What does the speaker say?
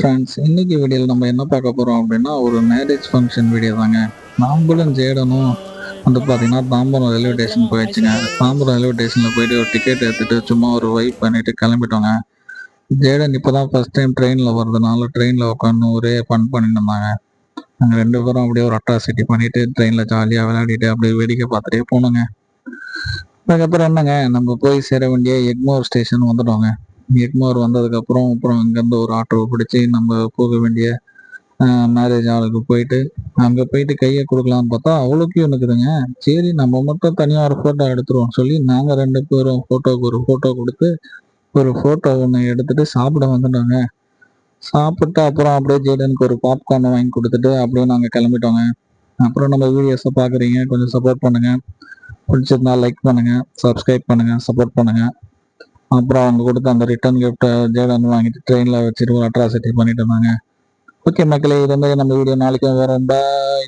Friends இன்னைக்கு வீடியோவில் நம்ம என்ன பார்க்க போகிறோம் அப்படின்னா ஒரு மேரேஜ் ஃபங்க்ஷன் வீடியோ தாங்க. நாம்பளும் ஜேடனும் வந்து பார்த்தீங்கன்னா தாம்பரம் ரயில்வே ஸ்டேஷன் போயிடுச்சுங்க. தாம்பரம் ரயில்வே ஸ்டேஷனில் போயிட்டு ஒரு டிக்கெட் எடுத்துட்டு சும்மா ஒரு வைப் பண்ணிட்டு கிளம்பிட்டோங்க. ஜேடன் இப்போ தான் ஃபர்ஸ்ட் டைம் ட்ரெயினில் வர்றதுனால ட்ரெயினில் உட்காந்து ஒரே ஃபன் பண்ணிட்டு இருந்தாங்க நாங்கள் ரெண்டு பேரும் அப்படியே ஒரு அட்ராசிட்டி பண்ணிட்டு ட்ரெயினில் ஜாலியாக விளையாடிட்டு அப்படியே வேடிக்கை பார்த்துட்டே போனோங்க. அதுக்கப்புறம் என்னங்க நம்ம போய் சேர வேண்டிய எக்மோர் ஸ்டேஷன் வந்துட்டோங்க. எக்மோர் வந்ததுக்கப்புறம் அப்புறம் இங்கேருந்து ஒரு ஆட்டோ பிடிச்சி நம்ம போக வேண்டிய மேரேஜ் ஆளுக்கு போயிட்டு அங்கே போயிட்டு கையை கொடுக்கலான்னு பார்த்தா அவ்வளோ கியூ இருக்குதுங்க. சரி நம்ம மட்டும் தனியாக ஒரு ஃபோட்டோ எடுத்துருவோம் சொல்லி நாங்கள் ரெண்டு பேரும் ஃபோட்டோக்கு ஒரு ஃபோட்டோ கொடுத்து ஒரு ஃபோட்டோ ஒன்று எடுத்துட்டு சாப்பிட வந்துட்டோங்க. சாப்பிட்டு அப்புறம் அப்படியே ஜேடனுக்கு ஒரு பாப்கார்ன் வாங்கி கொடுத்துட்டு அப்படியே நாங்கள் கிளம்பிட்டோங்க. அப்புறம் நம்ம வீடியோஸை பார்க்குறீங்க கொஞ்சம் சப்போர்ட் பண்ணுங்கள் பிடிச்சிருந்தா லைக் பண்ணுங்கள் சப்ஸ்கிரைப் பண்ணுங்கள் சப்போர்ட் பண்ணுங்கள் அப்புறம் அவங்க கொடுத்த அந்த ரிட்டர்ன் கிஃப்ட்டை ஜேடன் வாங்கிட்டு ட்ரெயினில் வச்சுட்டு ஒரு அட்ராசிட்டி பண்ணிட்டு இருந்தாங்க. ஓகே மக்களே இது வந்து நம்ம வீடியோ நாளைக்கு வேறு பாய்